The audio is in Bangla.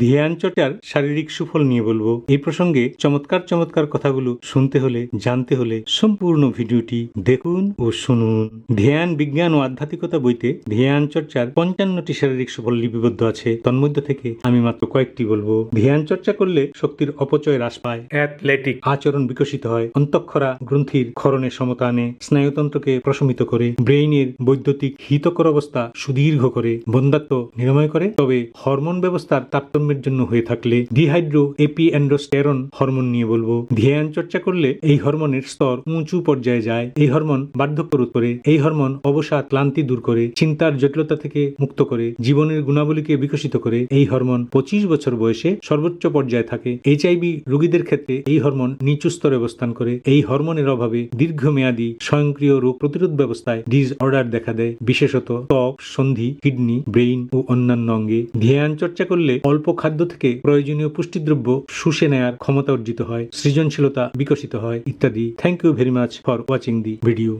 ধ্যান চর্চার শারীরিক সুফল নিয়ে বলব। এই প্রসঙ্গে চমৎকার চমৎকার কথাগুলো শুনতে হলে জানতে হলে সম্পূর্ণ ভিডিওটি দেখুন ও শুনুন। ধ্যান বিজ্ঞান ও আধ্যাত্মিকতা বইতে ধ্যান চর্চার পঞ্চান্নটি শারীরিক সুফল লিপিবদ্ধ আছে। তন্মধ্য থেকে আমি মাত্র কয়েকটি বলব। ধ্যান চর্চা করলে শক্তির অপচয় হ্রাস পায়। অ্যাথলেটিক আচরণ বিকশিত হয়। অন্তঃক্ষরা গ্রন্থির ক্ষরণে সমতা আনে। স্নায়ুতন্ত্রকে প্রশমিত করে। ব্রেইনের বৈদ্যুতিক হিতকর অবস্থা সুদীর্ঘ করে। বন্ধাত্ম নিরাময় করে। তবে হরমোন ব্যবস্থার তারতম্যের জন্য হয়ে থাকলে ডিহাইড্রো এপি অ্যান্ড্রোস্টেরন হরমোন নিয়ে বলব। ধ্যান চর্চা করলে এই হরমোনের স্তর উঁচু পর্যায়ে যায়। এই হরমোন বার্ধক্য রোধ করে। এই হরমোন অবসাদ ক্লান্তি দূর করে, চিন্তার জটিলতা থেকে মুক্ত করে, জীবনের গুণাবলীকে বিকশিত করে। এই হরমোন পঁচিশ বছর বয়সে সর্বোচ্চ পর্যায়ে থাকে। এইচআইভি রোগীদের ক্ষেত্রে এই হরমোন নিচু স্তরে অবস্থান করে। এই হরমোনের অভাবে দীর্ঘমেয়াদী স্বয়ংক্রিয় রোগ প্রতিরোধ ব্যবস্থায় ডিজ অর্ডার দেখা দেয়। বিশেষত ত্বক, সন্ধি, কিডনি, ব্রেইন ও অন্যান্য অঙ্গে। ধ্যান চর্চা করলে অল্প খাদ্য থেকে প্রয়োজনীয় পুষ্টিদ্রব্য শুষে নেয়ার ক্ষমতা অর্জিত হয়, সৃজনশীলতা বিকশিত হয় ইত্যাদি। Thank you very much for watching the video